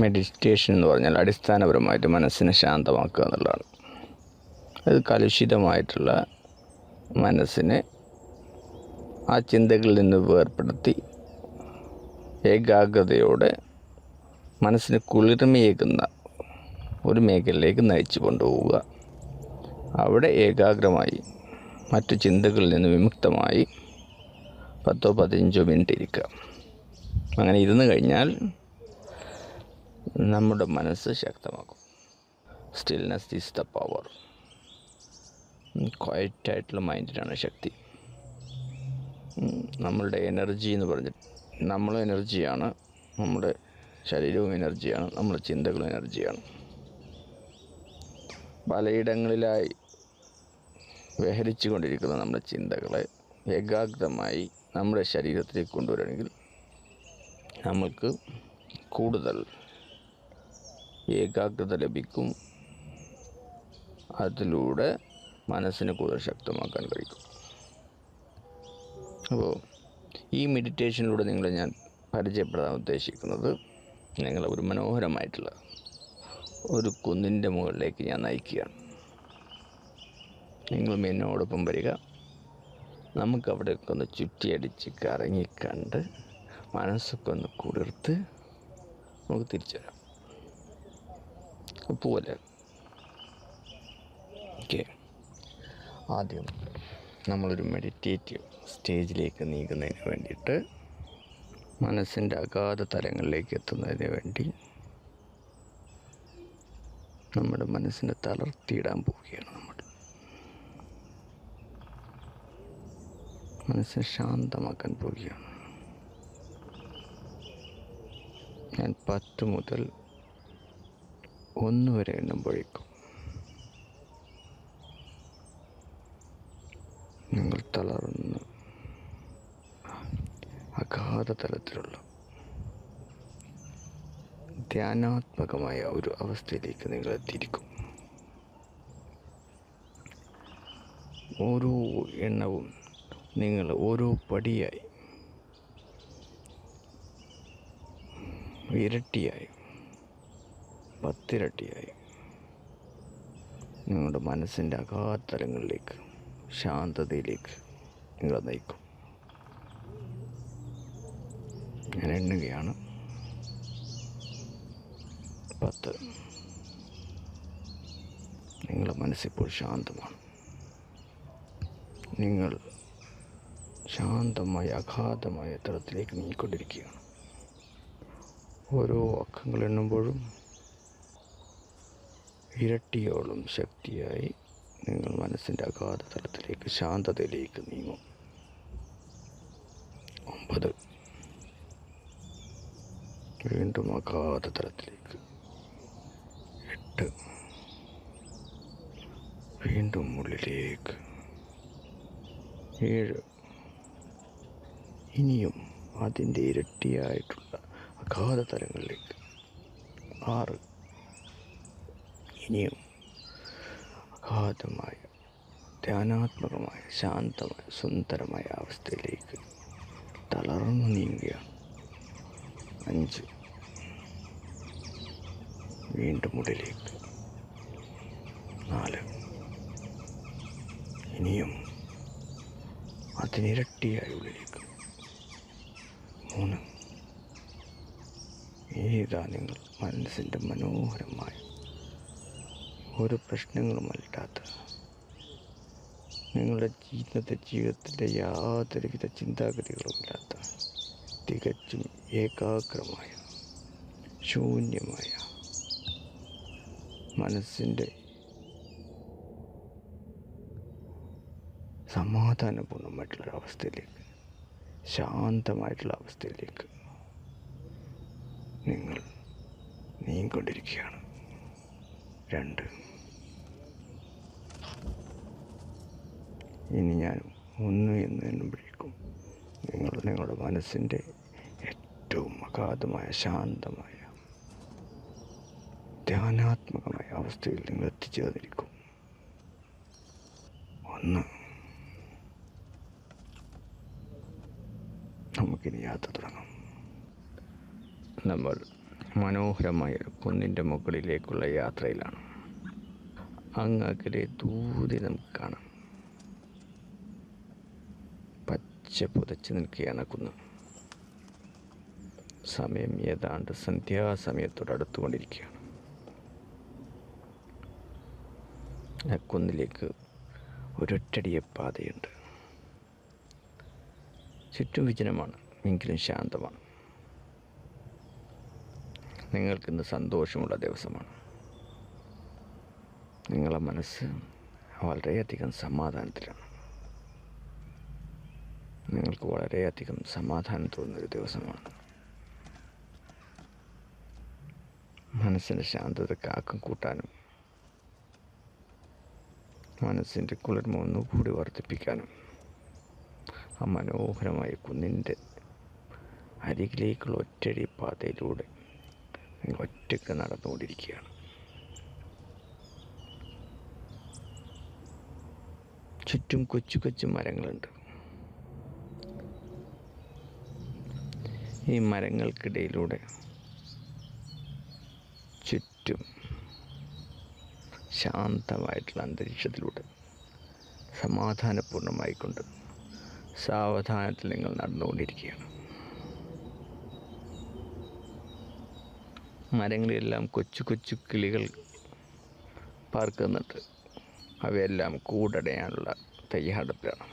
Meditation എന്ന് പറഞ്ഞാൽ അടിസ്ഥാനപരമായിട്ട് മനസ്സിനെ ശാന്തമാക്കുക എന്നുള്ളതാണ്. അത് കലുഷിതമായിട്ടുള്ള മനസ്സിനെ ആ ചിന്തകളിൽ നിന്ന് വേർപ്പെടുത്തി ഏകാഗ്രതയോടെ മനസ്സിന് കുളിർമയേകുന്ന ഒരു മേഖലയിലേക്ക് നയിച്ചു കൊണ്ടുപോവുക. അവിടെ ഏകാഗ്രമായി മറ്റു ചിന്തകളിൽ നിന്ന് വിമുക്തമായി പത്തോ പതിനഞ്ചോ മിനിറ്റ് ഇരിക്കുക. അങ്ങനെ ഇരുന്ന് കഴിഞ്ഞാൽ നമ്മുടെ മനസ്സ് ശക്തമാക്കും. സ്റ്റിൽനെസ് ഈസ് ദ പവർ ക്വയറ്റായിട്ടുള്ള മൈൻഡിനാണ് ശക്തി. നമ്മളുടെ എനർജി എന്ന് പറഞ്ഞിട്ട് നമ്മൾ എനർജിയാണ് നമ്മുടെ ശരീരവും എനർജിയാണ് നമ്മുടെ ചിന്തകളും എനർജിയാണ് പലയിടങ്ങളിലായി വിഹരിച്ചു കൊണ്ടിരിക്കുന്ന നമ്മുടെ ചിന്തകളെ ഏകാഗ്രമായി നമ്മുടെ ശരീരത്തിലേക്ക് കൊണ്ടുവരണമെങ്കിൽ നമ്മൾക്ക് കൂടുതൽ ഏകാഗ്രത ലഭിക്കും അതിലൂടെ മനസ്സിനെ കൂടുതൽ ശക്തമാക്കാൻ കഴിയും. അപ്പോൾ ഈ മെഡിറ്റേഷനിലൂടെ നിങ്ങളെ ഞാൻ പരിചയപ്പെടാൻ ഉദ്ദേശിക്കുന്നത് നിങ്ങളെ ഒരു മനോഹരമായിട്ടുള്ള ഒരു കുന്നിന്റെ മുകളിലേക്ക് ഞാൻ നയിക്കുകയാണ്. നിങ്ങളും എന്നോടൊപ്പം വരിക. നമുക്കവിടെയൊക്കെ ഒന്ന് ചുറ്റിയടിച്ച് കറങ്ങിക്കണ്ട് മനസ്സൊക്കെ ഒന്ന് കുളിർത്ത് നമുക്ക് തിരിച്ചു വരാം. പോലെ. ഓക്കെ. ആദ്യം നമ്മളൊരു മെഡിറ്റേറ്റീവ് സ്റ്റേജിലേക്ക് നീങ്ങുന്നതിന് വേണ്ടിയിട്ട് മനസ്സിന്റെ അഗാധ തലങ്ങളിലേക്ക് എത്തുന്നതിന് വേണ്ടി നമ്മുടെ മനസ്സിനെ തളർത്തിയിടാൻ പോവുകയാണ് നമ്മൾ. മനസ്സിനെ ശാന്തമാക്കാൻ പോവുകയാണ്. ഞാൻ പത്ത് മുതൽ ഒന്ന് വരെ എണ്ണുമ്പോഴേക്കും നിങ്ങൾ തളർന്ന് അഗാധ തലത്തിലുള്ള ധ്യാനാത്മകമായ ഒരു അവസ്ഥയിലേക്ക് നിങ്ങൾ എത്തിയിരിക്കും. ഓരോ എണ്ണവും നിങ്ങൾ ഓരോ പടിയായി ഇരട്ടിയായി പത്തിരട്ടിയായി. നിങ്ങളുടെ മനസ്സിന്റെ അകാത്തലങ്ങളിലേക്ക് ശാന്തതയിലേക്ക് നിങ്ങളെ നയിക്കും. ഞാൻ എണ്ണുകയാണ്. പത്ത്. നിങ്ങളുടെ മനസ്സിപ്പോൾ ശാന്തമാണ്. നിങ്ങൾ ശാന്തമായ അഗാധമായ തലത്തിലേക്ക് നീങ്ങിക്കൊണ്ടിരിക്കുകയാണ്. ഓരോ അക്കങ്ങൾ എണ്ണുമ്പോഴും ഇരട്ടിയോളം ശക്തിയായി നിങ്ങൾ മനസ്സിന്റെ അഗാധ തലത്തിലേക്ക് ശാന്തതയിലേക്ക് നീങ്ങും. ഒമ്പത്. വീണ്ടും അഗാധ തലത്തിലേക്ക്. എട്ട്. വീണ്ടും ഉള്ളിലേക്ക്. ഏഴ്. ഇനിയും അതിന്റെ ഇരട്ടിയായിട്ടുള്ള അഗാധ തലങ്ങളിലേക്ക്. ആറ്. ഇനിയും അഗാധമായ ധ്യാനാത്മകമായ ശാന്തമായ സുന്ദരമായ അവസ്ഥയിലേക്ക് തളർന്നു നീങ്ങുകയാണ് അഞ്ച്. വീണ്ടും ഉള്ളിലേക്ക് നാല്. ഇനിയും അതിനിരട്ടിയായി ഉള്ളിലേക്ക്. മൂന്ന്. ഏതാ നിങ്ങൾ മനസ്സിന്റെ മനോഹരമായ ഒരു പ്രശ്നങ്ങളും അല്ലാത്ത നിങ്ങളുടെ ഇന്നത്തെ ജീവിതത്തിന്റെ യാതൊരുവിധ ചിന്താഗതികളും ഇല്ലാത്ത തികച്ചും ഏകാഗ്രമായ ശൂന്യമായ മനസ്സിന്റെ സമാധാനപൂർണമായിട്ടുള്ള അവസ്ഥയിലേക്ക് ശാന്തമായിട്ടുള്ള അവസ്ഥയിലേക്ക് നിങ്ങൾ നീങ്ങിക്കൊണ്ടിരിക്കുകയാണ്. രണ്ട്. ഇനി ഞാൻ ഒന്ന് എന്ന് വിളിക്കും നിങ്ങൾ നിങ്ങളുടെ മനസ്സിന്റെ ഏറ്റവും അഗാധമായ ശാന്തമായ ധ്യാനാത്മകമായ അവസ്ഥയിൽ നിങ്ങൾ എത്തിച്ചേർന്നിരിക്കും. ഒന്ന്. നമുക്കിനി യാത്ര തുടങ്ങാം. നമ്മൾ മനോഹരമായ ഒരു കുന്നിന്റെ മുകളിലേക്കുള്ള യാത്രയിലാണ്. അങ്ങകലെ ദൂരെ നമുക്ക് കാണാം. പച്ച പുതച്ച് നിൽക്കുകയാണ് കുന്ന്. സമയം ഏതാണ്ട് സന്ധ്യാസമയത്തോട് അടുത്തുകൊണ്ടിരിക്കുകയാണ് ആ കുന്നിലേക്ക് ഒരൊറ്റടിയ പാതയുണ്ട്. ചുറ്റും വിജനമാണ് എങ്കിലും ശാന്തമാണ്. നിങ്ങൾക്കിന്ന് സന്തോഷമുള്ള ദിവസമാണ്. നിങ്ങളെ മനസ്സ് വളരെയധികം സമാധാനത്തിലാണ്. നിങ്ങൾക്ക് വളരെയധികം സമാധാനം തോന്നുന്നൊരു ദിവസമാണ്. മനസ്സിന്റെ ശാന്തത കാക്കും കൂട്ടാനും മനസ്സിന്റെ കുളിർമ ഒന്നുകൂടി വർദ്ധിപ്പിക്കാനും ആ മനോഹരമായ കുന്നിന്റെ അരികിലേക്കുള്ള ഒറ്റടി പാതയിലൂടെ ഒറ്റയ്ക്ക് നടന്നുകൊണ്ടിരിക്കുകയാണ്. ചുറ്റും കൊച്ചു കൊച്ചു മരങ്ങളുണ്ട്. ഈ മരങ്ങൾക്കിടയിലൂടെ ചുറ്റും ശാന്തമായിട്ടുള്ള അന്തരീക്ഷത്തിലൂടെ സമാധാനപൂർണമായിക്കൊണ്ട് സാവധാനത്തിൽ നിങ്ങൾ നടന്നുകൊണ്ടിരിക്കുകയാണ്. മരങ്ങളിലെല്ലാം കൊച്ചു കൊച്ചു കിളികൾ പാർക്കുന്നുണ്ട് അവയെല്ലാം കൂടടയാനുള്ള തയ്യാറെടുപ്പാണ്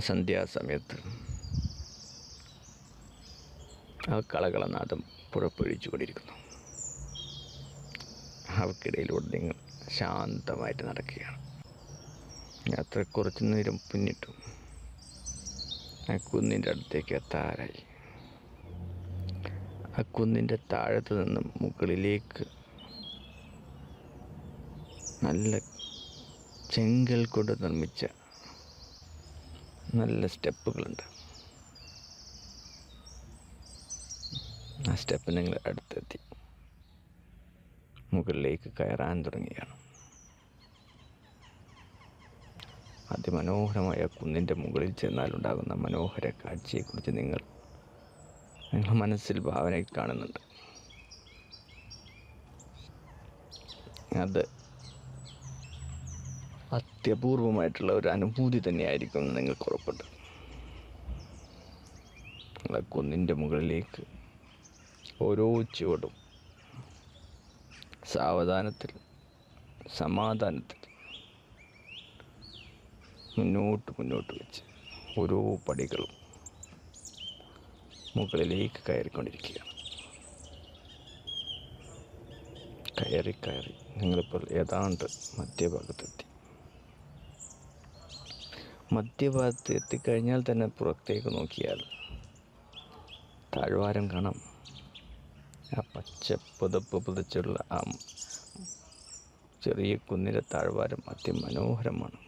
സന്ധ്യാസമയത്ത് ആ കളകളനാഥം പുറപ്പൊഴിച്ചു കൊണ്ടിരിക്കുന്നു. അവക്കിടയിലൂടെ നിങ്ങൾ ശാന്തമായിട്ട് നടക്കുകയാണ്. യാത്ര കുറച്ച് നേരം പിന്നിട്ടു ആ കുന്നിന്റെ അടുത്തേക്ക് എത്താറായി. ആ കുന്നിന്റെ താഴത്ത് നിന്നും മുകളിലേക്ക് നല്ല ചെങ്കൽ കൊണ്ട് നിർമ്മിച്ച നല്ല സ്റ്റെപ്പുകളുണ്ട്. ആ സ്റ്റെപ്പ് നിങ്ങൾ അടുത്തെത്തി. മുകളിലേക്ക് കയറാൻ തുടങ്ങിയാണ് അതിമനോഹരമായ കുന്നിന്റെ മുകളിൽ ചെന്നാലുണ്ടാകുന്ന മനോഹര കാഴ്ചയെക്കുറിച്ച് നിങ്ങൾ നിങ്ങളുടെ മനസ്സിൽ ഭാവനയിൽ കാണുന്നുണ്ട്. അത് അത്യപൂർവമായിട്ടുള്ള ഒരു അനുഭൂതി തന്നെയായിരിക്കും നിങ്ങൾക്ക് ഉറപ്പുണ്ട്. നിങ്ങളെ കുന്നിന്റെ മുകളിലേക്ക് ഓരോ ചുവടും സാവധാനത്തിൽ സമാധാനത്തിൽ മുന്നോട്ട് മുന്നോട്ട് വെച്ച് ഓരോ പടികളും മുകളിലേക്ക് കയറിക്കൊണ്ടിരിക്കുകയാണ് കയറി കയറി. നിങ്ങളിപ്പോൾ ഏതാണ്ട് മധ്യഭാഗത്തെത്തി. മധ്യഭാഗത്ത് എത്തിക്കഴിഞ്ഞാൽ തന്നെ പുറത്തേക്ക് നോക്കിയാൽ താഴ്വാരം കാണാം. ആ പച്ച പുതപ്പ് പുതച്ചുള്ള ആ ചെറിയ കുന്നിലെ താഴ്വാരം അതിമനോഹരമാണ്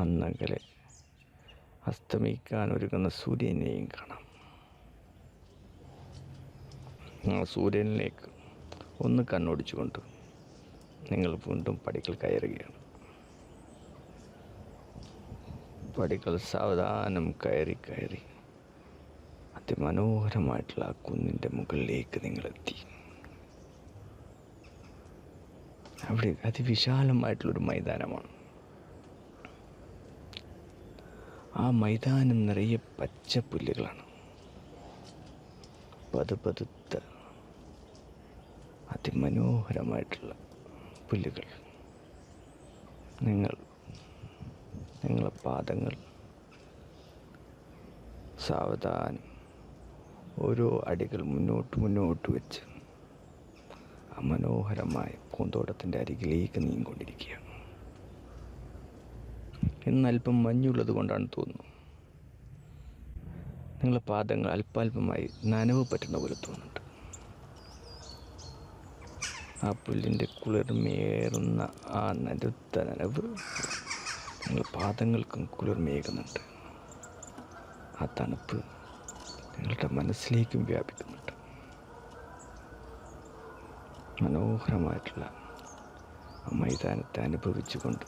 അന്നകലെ അസ്തമിക്കാൻ ഒരുങ്ങുന്ന സൂര്യനെയും കാണാം. ആ സൂര്യനിലേക്ക് ഒന്ന് കണ്ണോടിച്ചുകൊണ്ട് നിങ്ങൾ വീണ്ടും പടികൾ കയറുകയാണ്. പടികൾ സാവധാനം കയറി കയറി അതിമനോഹരമായിട്ടുള്ള ആ കുന്നിന്റെ മുകളിലേക്ക് നിങ്ങളെത്തി. അവിടെ അതിവിശാലമായിട്ടുള്ളൊരു മൈതാനമാണ്. ആ മൈതാനം നിറയെ പച്ച പുല്ലുകളാണ് പതുപതുത്ത അതിമനോഹരമായിട്ടുള്ള പുല്ലുകൾ. നിങ്ങൾ നിങ്ങളുടെ പാദങ്ങൾ സാവധാനം ഓരോ അടികൾ മുന്നോട്ട് മുന്നോട്ട് വെച്ച് ആ മനോഹരമായ പൂന്തോട്ടത്തിന്റെ അരികിലേക്ക് നീങ്ങിക്കൊണ്ടിരിക്കുകയാണ് ഇന്ന് അല്പം മഞ്ഞുള്ളത് കൊണ്ടാണ് തോന്നുന്നു. നിങ്ങളുടെ പാദങ്ങൾ അല്പാൽപമായി നനവ് പറ്റുന്ന പോലെ തോന്നുന്നുണ്ട്. ആ പുല്ലിന്റെ കുളിർമേറുന്ന ആ നരുത്ത നനവ് നിങ്ങളുടെ പാദങ്ങൾക്കും കുളിർമേകുന്നുണ്ട് ആ തണുപ്പ് നിങ്ങളുടെ മനസ്സിലേക്കും വ്യാപിക്കുന്നുണ്ട്. മനോഹരമായിട്ടുള്ള ആ മൈതാനത്തെ അനുഭവിച്ചുകൊണ്ട്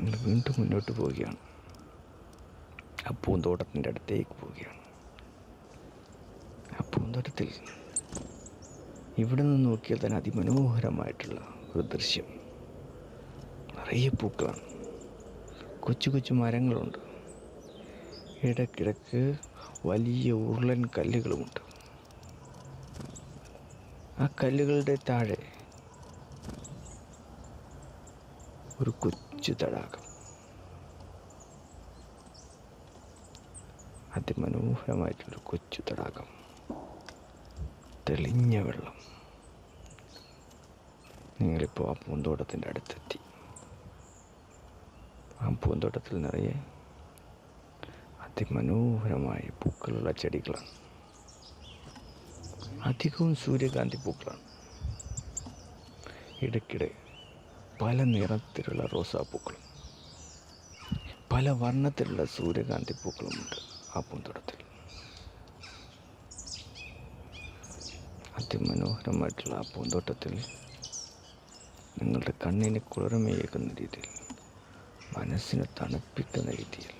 നിങ്ങൾ വീണ്ടും മുന്നോട്ട് പോവുകയാണ്. ആ പൂന്തോട്ടത്തിന്റെ അടുത്തേക്ക് പോവുകയാണ്. ആ പൂന്തോട്ടത്തിൽ ഇവിടെ നിന്ന് നോക്കിയാൽ തന്നെ അതിമനോഹരമായിട്ടുള്ള ഒരു ദൃശ്യം. നിറയെ പൂക്കളാണ്. കൊച്ചു കൊച്ചു മരങ്ങളുണ്ട്. ഇടക്കിടക്ക് വലിയ ഉരുളൻ കല്ലുകളുമുണ്ട്. ആ കല്ലുകളുടെ താഴെ ഒരു കൊച്ചു തടാകം. അതിമനോഹരമായിട്ടുള്ളൊരു കൊച്ചു തടാകം. തെളിഞ്ഞ വെള്ളം. നിങ്ങളിപ്പോൾ ആ പൂന്തോട്ടത്തിന്റെ അടുത്തെത്തി. ആ പൂന്തോട്ടത്തിൽ നിറയെ അതിമനോഹരമായ പൂക്കളുള്ള ചെടികളാണ്. അധികവും സൂര്യകാന്തി പൂക്കളാണ്. ഇടയ്ക്കിടെ പല നിറത്തിലുള്ള റോസാപ്പൂക്കളും പല വർണത്തിലുള്ള സൂര്യകാന്തി പൂക്കളുമുണ്ട് ആ പൂന്തോട്ടത്തിൽ. അതിമനോഹരമായിട്ടുള്ള ആ പൂന്തോട്ടത്തിൽ നിങ്ങളുടെ കണ്ണിന് കുളിർമയേക്കുന്ന രീതിയിൽ മനസ്സിനെ തണുപ്പിക്കുന്ന രീതിയിൽ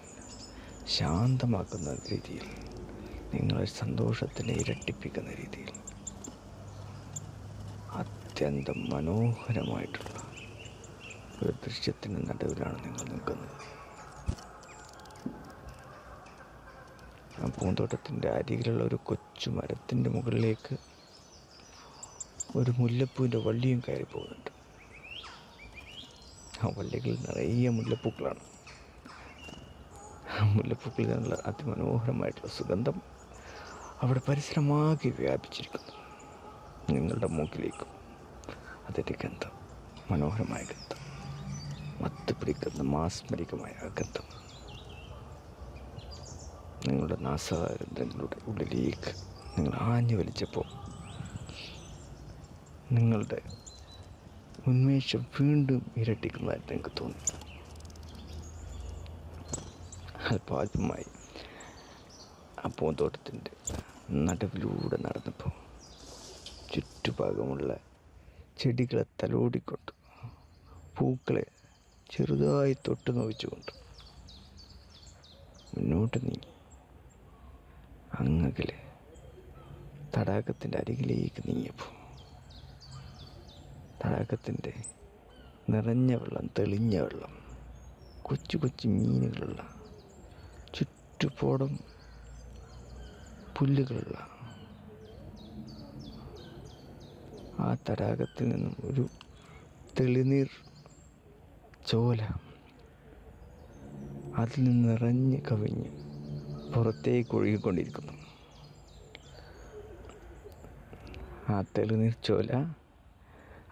ശാന്തമാക്കുന്ന രീതിയിൽ നിങ്ങളെ സന്തോഷത്തിനെ ഇരട്ടിപ്പിക്കുന്ന രീതിയിൽ അത്യന്തം മനോഹരമായിട്ടുള്ള ഒരു ദൃശ്യത്തിന്റെ നടുവിലാണ് നിങ്ങൾ നിൽക്കുന്നത്. ആ പൂന്തോട്ടത്തിന്റെ അരികിലുള്ള ഒരു കൊച്ചു മരത്തിന്റെ മുകളിലേക്ക് ഒരു മുല്ലപ്പൂവിന്റെ വള്ളിയും കയറി പോകുന്നുണ്ട്. ആ വള്ളികളിൽ നിറയെ മുല്ലപ്പൂക്കളാണ്. ആ മുല്ലപ്പൂക്കളിൽ നിന്നുള്ള അതിമനോഹരമായിട്ടുള്ള സുഗന്ധം അവിടെ പരിസരമാകെ വ്യാപിച്ചിരിക്കുന്നു. നിങ്ങളുടെ മൂക്കിലേക്കും അതിന്റെ ഗന്ധം മനോഹരമായ ഗന്ധം മത്ത് പിടിക്കുന്ന മാസ്മരികമായ ഗന്ധം നിങ്ങളുടെ നാസാരങ്ങളുടെ ഉള്ളിലേക്ക് നിങ്ങൾ ആഞ്ഞു വലിച്ചപ്പോൾ നിങ്ങളുടെ ഉന്മേഷം വീണ്ടും ഇരട്ടിക്കുന്നതായിട്ട് എനിക്ക് തോന്നി. അല്പാൽപമായി ആ പൂന്തോട്ടത്തിന്റെ നടുവിലൂടെ നടന്നപ്പോൾ ചുറ്റുഭാഗമുള്ള ചെടികളെ തലോടിക്കൊണ്ട് പൂക്കളെ ചെറുതായി തൊട്ട് നോവിച്ചുകൊണ്ട്. മുന്നോട്ട് നീങ്ങി. അങ്ങകലെ തടാകത്തിന്റെ അരികിലേക്ക് നീങ്ങിയപ്പോൾ തടാകത്തിന്റെ നിറഞ്ഞ വെള്ളം തെളിഞ്ഞ വെള്ളം കൊച്ചു കൊച്ചു മീനുകളുള്ള ചുറ്റുപോടും പുല്ലുകളുള്ള ആ തടാകത്തിൽ നിന്നും ഒരു തെളിനീർ ചോല അതിൽ നിന്ന് നിറഞ്ഞ് കവിഞ്ഞ് പുറത്തേക്ക് ഒഴുകിക്കൊണ്ടിരിക്കുന്നു. ആ തെളിനീർ ചോല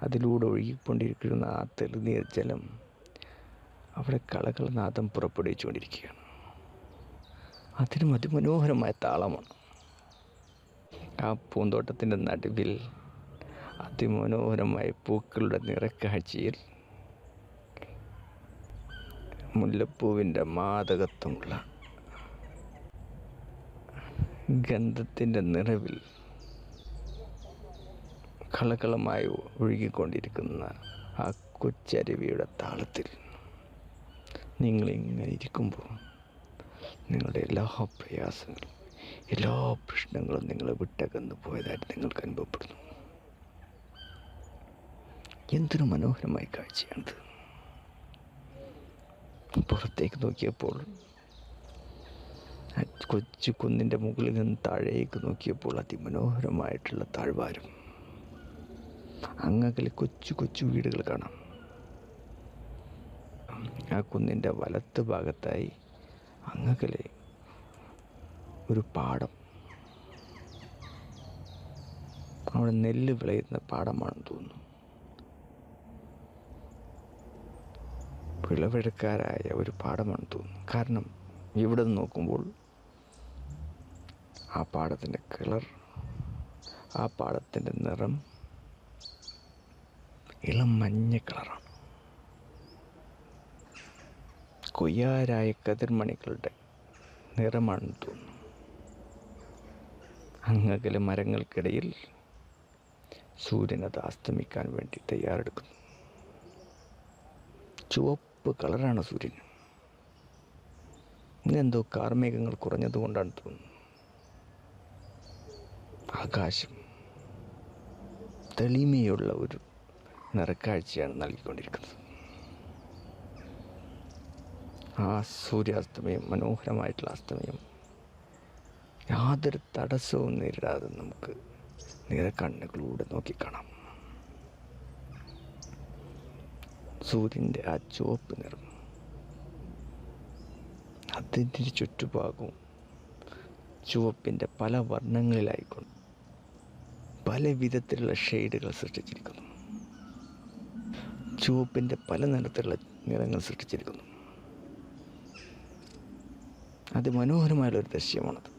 അതിലൂടെ ഒഴുകിക്കൊണ്ടിരിക്കുന്ന ആ തെളിനീർ ജലം അവിടെ കളകൾ കളകളനാദം പുറപ്പെടുവിച്ചുകൊണ്ടിരിക്കുകയാണ്. അതിനും അതിമനോഹരമായ താളമാണ്. ആ പൂന്തോട്ടത്തിന്റെ നടുവിൽ അതിമനോഹരമായ പൂക്കളുടെ നിറക്കാഴ്ചയിൽ മുല്ലപ്പൂവിന്റെ മാതകത്വമുള്ള ഗന്ധത്തിന്റെ നിറവിൽ കളകളമായി ഒഴുകിക്കൊണ്ടിരിക്കുന്ന ആ കൊച്ചരുവിയുടെ താളത്തിൽ നിങ്ങളിങ്ങനെ ഇരിക്കുമ്പോൾ നിങ്ങളുടെ എല്ലാ പ്രയാസങ്ങളും എല്ലാ പ്രശ്നങ്ങളും നിങ്ങളെ വിട്ടകന്നു പോയതായിട്ട് നിങ്ങൾക്ക് അനുഭവപ്പെടുന്നു. എന്തൊരു മനോഹരമായ കാഴ്ചയാണിത്. പുറത്തേക്ക് നോക്കിയപ്പോൾ കൊച്ചു കുന്നിന്റെ മുകളിൽ നിന്ന് താഴേക്ക് നോക്കിയപ്പോൾ അതിമനോഹരമായിട്ടുള്ള താഴ്വാരം. അങ്ങകലെ കൊച്ചു കൊച്ചു വീടുകൾ കാണാം. ആ കുന്നിന്റെ വലത്ത് ഭാഗത്തായി അങ്ങകലെ ഒരു പാടം. അവിടെ നെല്ല് വിളയുന്ന പാടമാണെന്ന് തോന്നുന്നു. വിളവെടുക്കാരായ ഒരു പാഠമാണ് തോന്നുന്നു. കാരണം ഇവിടെ നിന്ന് നോക്കുമ്പോൾ ആ പാടത്തിന്റെ കളർ ആ പാടത്തിന്റെ നിറം ഇളം മഞ്ഞ കളറാണ്. കൊയ്യാരായ കതിർമണികളുടെ നിറമാണെന്ന് തോന്നുന്നു. അങ്ങകലെ മരങ്ങൾക്കിടയിൽ സൂര്യൻ അത് അസ്തമിക്കാൻ വേണ്ടി തയ്യാറെടുക്കുന്നു. ചുവപ്പ് കളറാണ് സൂര്യൻ. ഇന്നെന്തോ കാർമേഘങ്ങൾ കുറഞ്ഞതുകൊണ്ടാണ് തോന്നുന്നു. ആകാശം തെളിമയുള്ള ഒരു നിറക്കാഴ്ചയാണ് നൽകിക്കൊണ്ടിരിക്കുന്നത്. ആ സൂര്യാസ്തമയം മനോഹരമായിട്ടുള്ള അസ്തമയം യാതൊരു തടസ്സവും നേരിടാതെ നമുക്ക് നിറക്കണ്ണുകളിലൂടെ നോക്കിക്കാണാം. സൂര്യന്റെ ആ ചുവപ്പ് നിറം. അതിന്റെ ചുറ്റുഭാഗവും ചുവപ്പിന്റെ പല വർണങ്ങളിലായിക്കൊണ്ട് പല വിധത്തിലുള്ള ഷെയ്ഡുകൾ സൃഷ്ടിച്ചിരിക്കുന്നു. ചുവപ്പിന്റെ പല നിറത്തിലുള്ള നിറങ്ങൾ സൃഷ്ടിച്ചിരിക്കുന്നു. അതിമനോഹരമായുള്ളൊരു ദൃശ്യമാണത്.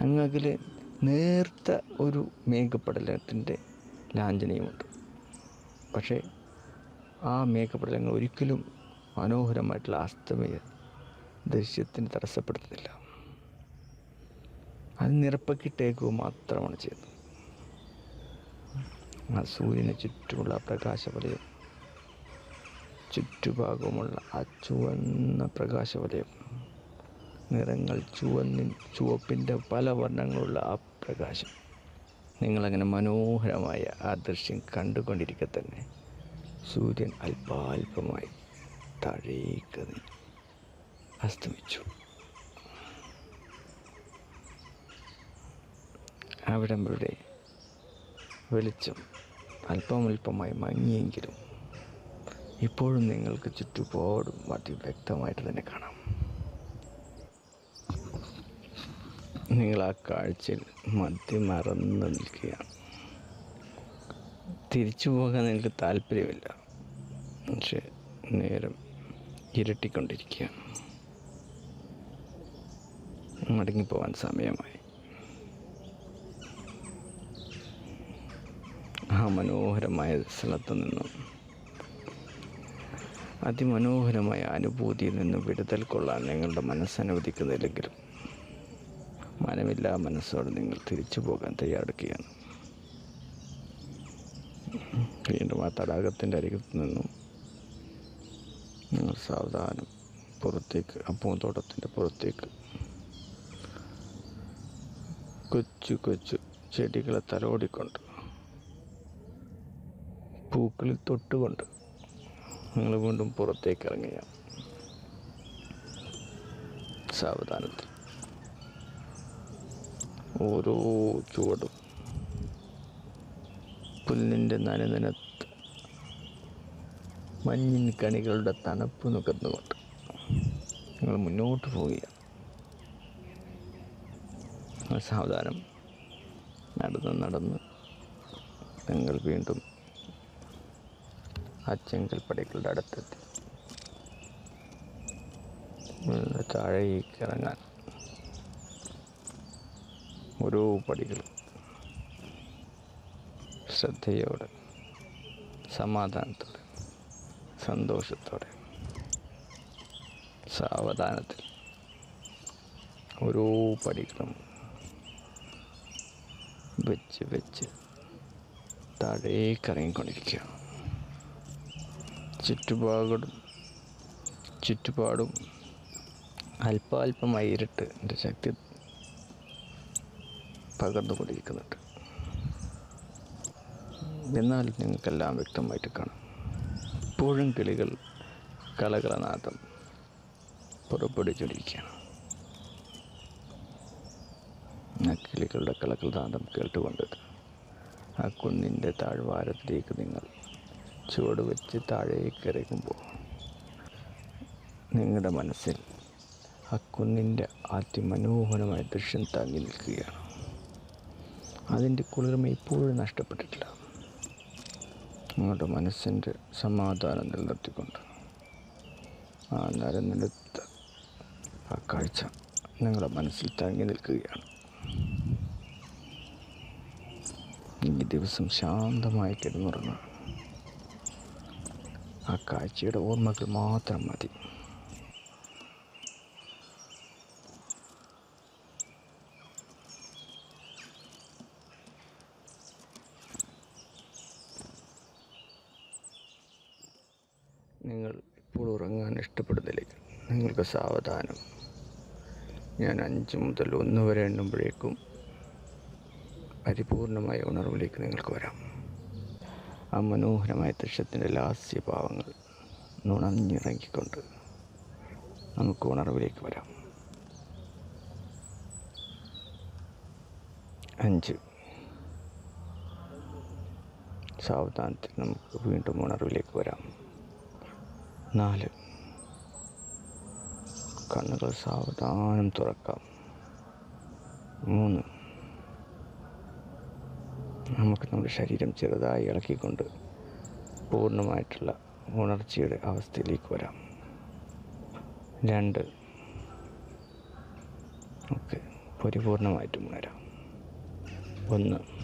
അങ്ങകലെ നേർത്ത ഒരു മേഘപ്പടലത്തിന്റെ ലാഞ്ചനയുമുണ്ട്. പക്ഷേ ആ മേഘപടലങ്ങൾ ഒരിക്കലും മനോഹരമായിട്ടുള്ള അസ്തമയ ദൃശ്യത്തിന് തടസ്സപ്പെടുത്തുന്നില്ല. അത് നിറപ്പക്കിട്ടേക്കുക മാത്രമാണ് ചെയ്യുന്നത്. ആ സൂര്യന് ചുറ്റുമുള്ള പ്രകാശവലയം ചുറ്റുഭാഗവുമുള്ള ആ ചുവന്ന പ്രകാശവലയം നിറങ്ങൾ ചുവന്നി ചുവപ്പിന്റെ പല വർണങ്ങളുള്ള ആ പ്രകാശം. നിങ്ങളങ്ങനെ മനോഹരമായ ആ ദൃശ്യം കണ്ടുകൊണ്ടിരിക്കെ തന്നെ സൂര്യൻ അല്പാൽപമായി താഴേക്ക് അസ്തമിച്ചു അസ്തമിച്ചു. അവിടം വെളിച്ചം അല്പമല്പമായി മങ്ങിയെങ്കിലും ഇപ്പോഴും നിങ്ങൾക്ക് ചുറ്റുപാടും അതിവ്യക്തമായിട്ട് തന്നെ കാണാം. നിങ്ങൾ ആ കാഴ്ചയിൽ മദ്യം മറന്നു നിൽക്കുകയാണ് തിരിച്ചു പോകാൻ നിങ്ങൾക്ക് താല്പര്യമില്ല. പക്ഷേ നേരം ഇരട്ടിക്കൊണ്ടിരിക്കുകയാണ് മടങ്ങിപ്പോവാൻ സമയമായി. ആ മനോഹരമായ സ്ഥലത്തു നിന്നും അതിമനോഹരമായ അനുഭൂതിയിൽ നിന്നും വിടുതൽ കൊള്ളാൻ നിങ്ങളുടെ മനസ്സനുവദിക്കുന്നില്ലെങ്കിലും മനമില്ലാ മനസ്സോടെ നിങ്ങൾ തിരിച്ചു പോകാൻ തയ്യാറെടുക്കുകയാണ്. വീണ്ടും ആ തടാകത്തിന്റെ അരികത്ത് നിന്നും നിങ്ങൾ സാവധാനം പുറത്തേക്ക് ആ പൂന്തോട്ടത്തിന്റെ പുറത്തേക്ക് കൊച്ചു കൊച്ചു ചെടികളെ തലോടിക്കൊണ്ട് പൂക്കളിൽ തൊട്ടുകൊണ്ട് നിങ്ങൾ വീണ്ടും പുറത്തേക്ക് ഇറങ്ങുകയാണ്. സാവധാനത്തിൽ ഓരോ ചുവടും. പുല്ലിന്റെ നനനനത്ത് മഞ്ഞിൻ കണികളുടെ തണുപ്പ് നുകർന്നുകൊണ്ട് നിങ്ങൾ മുന്നോട്ട് പോവുകയാണ്. സാവധാനം നടന്ന് നടന്ന് നിങ്ങൾ വീണ്ടും ആ ചെങ്കൽപ്പടികളുടെ അടുത്തെത്തി. താഴേക്ക് ഇറങ്ങാൻ ഓരോ പടികളും ശ്രദ്ധയോടെ സമാധാനത്തോടെ സന്തോഷത്തോടെ സാവധാനത്തിൽ ഓരോ പടികളും വെച്ച് വെച്ച് താഴേക്കിറങ്ങിക്കൊണ്ടിരിക്കുക. ചുറ്റുപാടും ചുറ്റുപാടും അല്പാൽപമായി ഇരുട്ട് എന്റെ ശക്തി പകർന്നുകൊണ്ടിരിക്കുന്നുണ്ട് എന്നാൽ നിങ്ങൾക്കെല്ലാം വ്യക്തമായിട്ട് കാണാം. ഇപ്പോഴും കിളികൾ കലകളനാഥം പുറപ്പെടുവിച്ചുകൊണ്ടിരിക്കുകയാണ്. ആ കിളികളുടെ കലകളനാഥം കേട്ടുകൊണ്ട് ആ കുന്നിന്റെ താഴ്വാരത്തിലേക്ക് നിങ്ങൾ ചുവട് വെച്ച് താഴേക്ക് ഇറങ്ങുമ്പോൾ നിങ്ങളുടെ മനസ്സിൽ ആ കുന്നിന്റെ അതിമനോഹരമായ ദൃശ്യം തങ്ങി നിൽക്കുകയാണ്. അതിന്റെ കുളിർമ ഇപ്പോഴും നഷ്ടപ്പെട്ടിട്ടില്ല. നിങ്ങളുടെ മനസ്സിന്റെ സമാധാനം നിലനിർത്തിക്കൊണ്ട്. ആ നരനിലത്ത ആ കാഴ്ച നിങ്ങളുടെ മനസ്സിൽ തങ്ങി നിൽക്കുകയാണ്. ഈ ദിവസം ശാന്തമായി കിടന്നുറങ്ങുക ആ കാഴ്ചയുടെ ഓർമ്മകൾ മാത്രം മതി. നിങ്ങൾ ഇപ്പോൾ ഉറങ്ങാൻ ഇഷ്ടപ്പെടുന്നില്ലെങ്കിൽ നിങ്ങൾക്ക് സാവധാനം. ഞാൻ അഞ്ച് മുതൽ ഒന്ന് വരെ എണ്ണുമ്പോഴേക്കും പരിപൂർണമായ ഉണർവിലേക്ക് നിങ്ങൾക്ക് വരാം. ആ മനോഹരമായ ദൃശ്യത്തിന്റെ ലാസ്യഭാവങ്ങൾ നുണഞ്ഞിറങ്ങിക്കൊണ്ട് നമുക്ക് ഉണർവിലേക്ക് വരാം. അഞ്ച്. സാവധാനത്തിൽ നമുക്ക് വീണ്ടും ഉണർവിലേക്ക് വരാം. നാല്. കണ്ണുകൾ സാവധാനം തുറക്കാം. മൂന്ന്. നമുക്ക് നമ്മുടെ ശരീരം ചെറുതായി ഇളക്കിക്കൊണ്ട് പൂർണമായിട്ടുള്ള ഉണർച്ചയുടെ അവസ്ഥയിലേക്ക് വരാം. രണ്ട്. ഓക്കെ. പരിപൂർണമായിട്ടും ഉണരാം. ഒന്ന്.